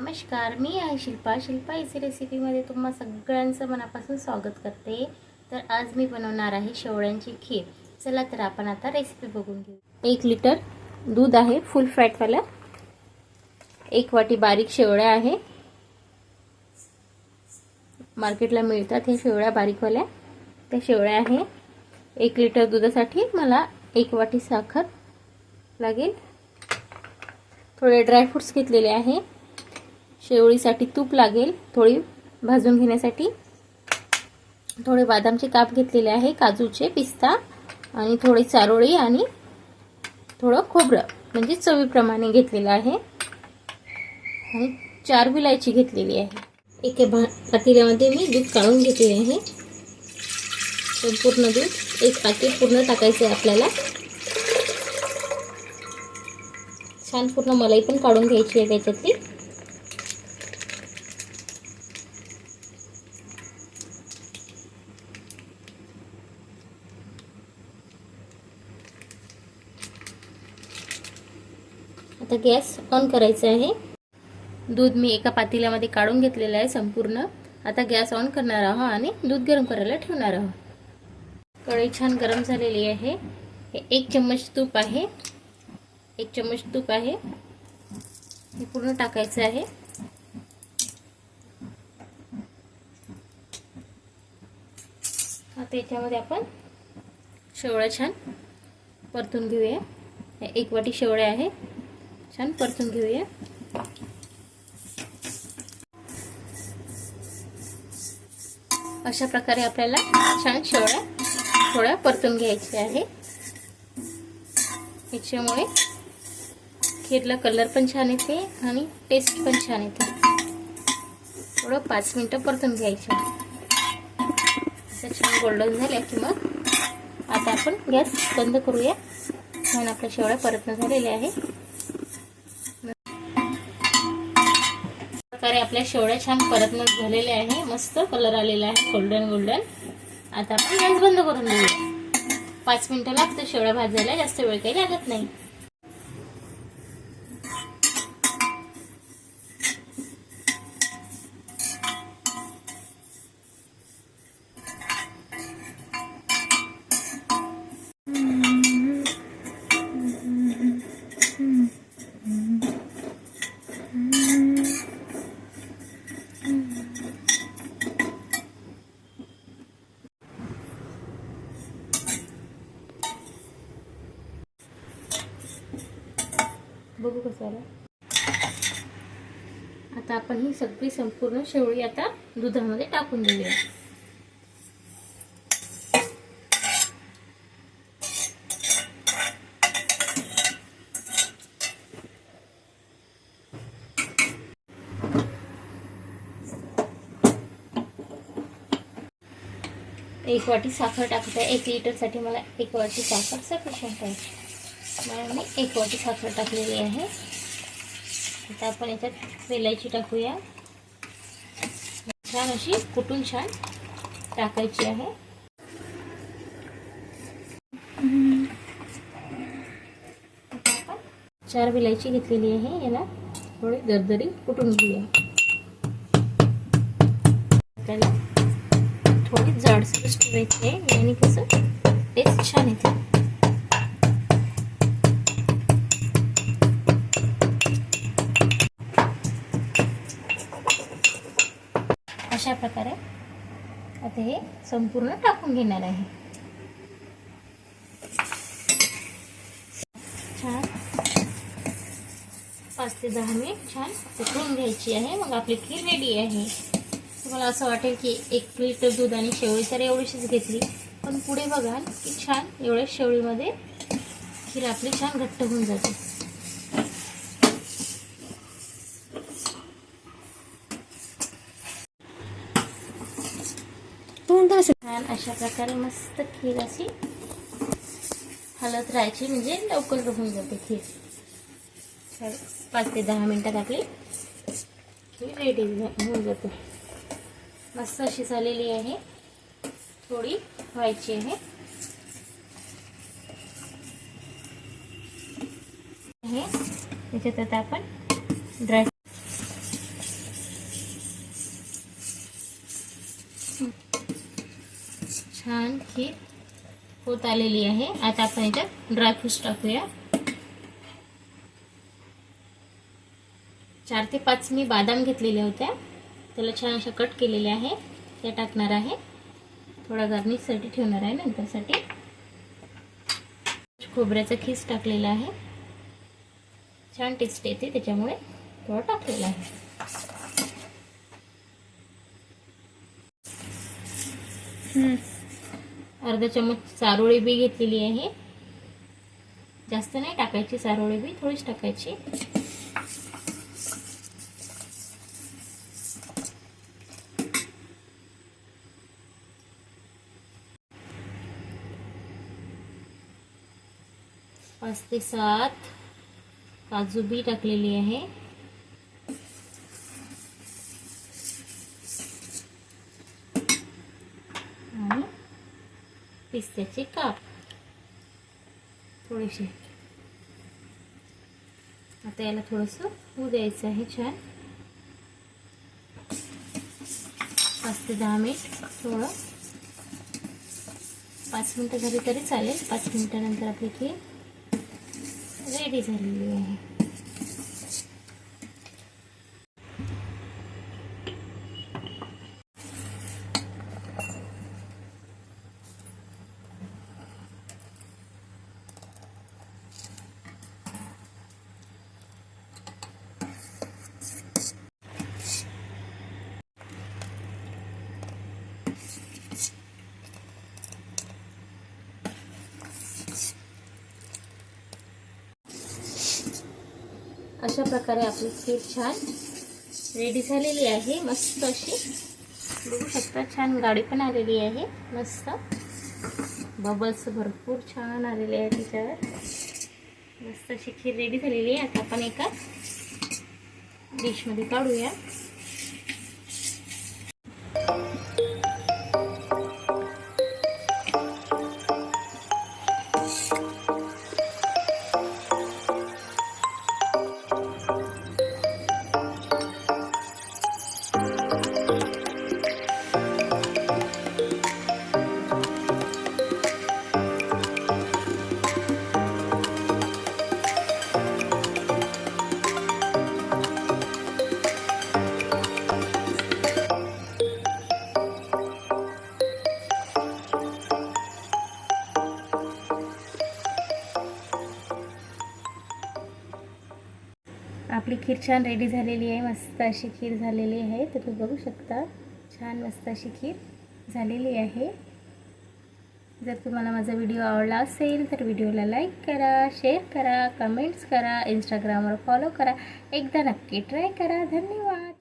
नमस्कार मी आहे शिल्पा. शिल्पा इसी रेसिपीमध्ये तुम्हा सगळ्यांचं मनापासून स्वागत करते. तर आज मी बनवणार आहे शेवळ्यांची खीर. चला तर आपण आता रेसिपी बघून घेऊ. एक लिटर दूध आहे फुल फॅटवालं एक वाटी बारीक शेवळ्या आहे. मार्केटला मिळतात हे शेवळ्या बारीकवाल्या. त्या शेवळ्या आहे. एक लिटर दुधासाठी मला एक वाटी साखर लागेल. थोडे ड्रायफ्रूट्स घेतलेले आहे. शेवळीसाठी तूप लागेल. थोडी भाजून घेण्यासाठी. थोडे बदामचे काप घेतलेले आहे. काजूचे पिस्ता आणि थोडी चारोळी आणि थोडं खोबरं म्हणजे चवीप्रमाणे घेतलेलं आहे. आणि चार विलायची घेतलेली आहे. एक भा पातेल्यामध्ये मी दूध काढून घेतले आहे. संपूर्ण दूध एक पाकिट पूर्ण टाकायचं आहे आपल्याला. छान पूर्ण मलाई पण काढून घ्यायची आहे त्याच्यातली. आता गॅस ऑन करायचा आहे. दूध मी एका पातेल्यामध्ये काढून घेतलेलं आहे संपूर्ण. आता गॅस ऑन करणार आहोत आणि दूध गरम करायला ठेवणार आहोत. कढई छान गरम झालेली आहे. हे एक चम्मच तूप आहे. एक चम्मच तूप आहे. हे पूर्ण टाकायचं आहे. आता याच्यामध्ये आपण शेवळ्या छान परतून घेऊया. हे एक वाटी शेवळ्या आहे. छान परतून घेऊया. अशा प्रकारे आपल्याला छान शेवळ्या थोड्या परतून घ्यायच्या आहे याच्यामुळे खीरला कलर पण छान येते आणि टेस्ट पण छान येते. थोडं पाच मिनटं परतून घ्यायचं. असं छान गोल्डन झाल्या की मग आता आपण गॅस बंद करूया. छान आपल्या शेवळ्या परतणं झालेल्या आहे प्रकारे आपल्या शेवळ्या छान परतणं झालेल्या आहे. मस्त कलर आलेला आहे. गोल्डन गोल्डन आता आपण गॅस बंद करून देऊया पाच मिनटं लागतं शेवळ्या भाजायला. जास्त वेळ काही लागत नाही. बघू कसं आलं. आता आपण ही सगळी संपूर्ण शेवळी आता दुधामध्ये टाकून देऊया. एक वाटी साखर टाकत. आहे एक लिटरसाठी मला एक वाटी साखर सफिशियंट आहे. मॅडम मी एक वाटी साखर टाकलेली आहे. आता आपण याच्यात वेलायची टाकूया. छान अशी कुटून छान टाकायची आहे. चार विलायची घेतलेली आहे. याला थोडी दरदरी कुटून घेऊया. त्याला थोडी जाडसर ठेवायची आहे आणि कसं टेस्ट छान येते. प्रकारे आता हे संपूर्ण टाकून घेणार आहे. छान. पाच ते दहा मिनिट छान उकळून घ्यायची आहे. मग आपली खीर रेडी आहे. तुम्हाला असं वाटेल की एक लिटर दूध आणि शेवळी तर एवढीशीच घेतली. पण पुढे बघाल की छान एवढ्या शेवळीमध्ये खीर आपली छान घट्ट होऊन जाते. छान अशा प्रकारे मस्त खीर अशी हलत राहायची म्हणजे लवकर होऊन जाते खीर. तर पाच ते दहा मिनटात आपली खीर रेडी होऊन जाते. मस्त अशी झालेली आहे. थोडी व्हायची आहे. हे त्याच्यात आता आपण ड्राय छान होत आलेली आहे. आता आपण याच्यात ड्रायफ्रूट्स टाकूया. चार ते पाच मी बादाम घेतलेल्या होत्या. त्याला छान अशा कट केलेल्या आहे. त्या टाकणार आहे. थोडा गार्निशसाठी ठेवणार आहे नंतरसाठी. खोबऱ्याचा खीस टाकलेला आहे. छान टेस्ट येते त्याच्यामुळे थोडं टाकलेलं आहे. अर्धा चमच चारोळी बी घेतलेली आहे. जास्त नाही टाकायची चारोळी बी थोडीच टाकायची. पाच ते सात काजू बी टाकलेली आहे आणि पिस्त्याचे काप. थोडेसे आता याला थोडंसं होऊ द्यायचं आहे छान. पाच ते दहा मिनिट थोडं. पाच मिनटं झाली तरी चालेल. पाच मिनटानंतर आपली खीर रेडी झालेली आहे. अशा प्रकारे आपली खीर छान रेडी झालेली आहे. मस्त अशी. बघू शकता छान गाडी पण आलेली आहे. मस्त. बबल्स भरपूर छान आलेले आहे तिच्यावर. मस्त अशी खीर रेडी झालेली आहे. आता आपण एका डिशमध्ये काढूया. खीर छान रेडी झालेली आहे. मस्त अशी खीर झालेली आहे. तर तुम्ही बघू शकता. छान मस्त अशी खीर झालेली आहे. जर तुम्हाला माझा व्हिडिओ आवडला असेल तर व्हिडिओला लाईक करा शेअर करा कमेंट्स करा इंस्टाग्रामवर फॉलो करा. एकदा नक्की ट्राय करा. धन्यवाद.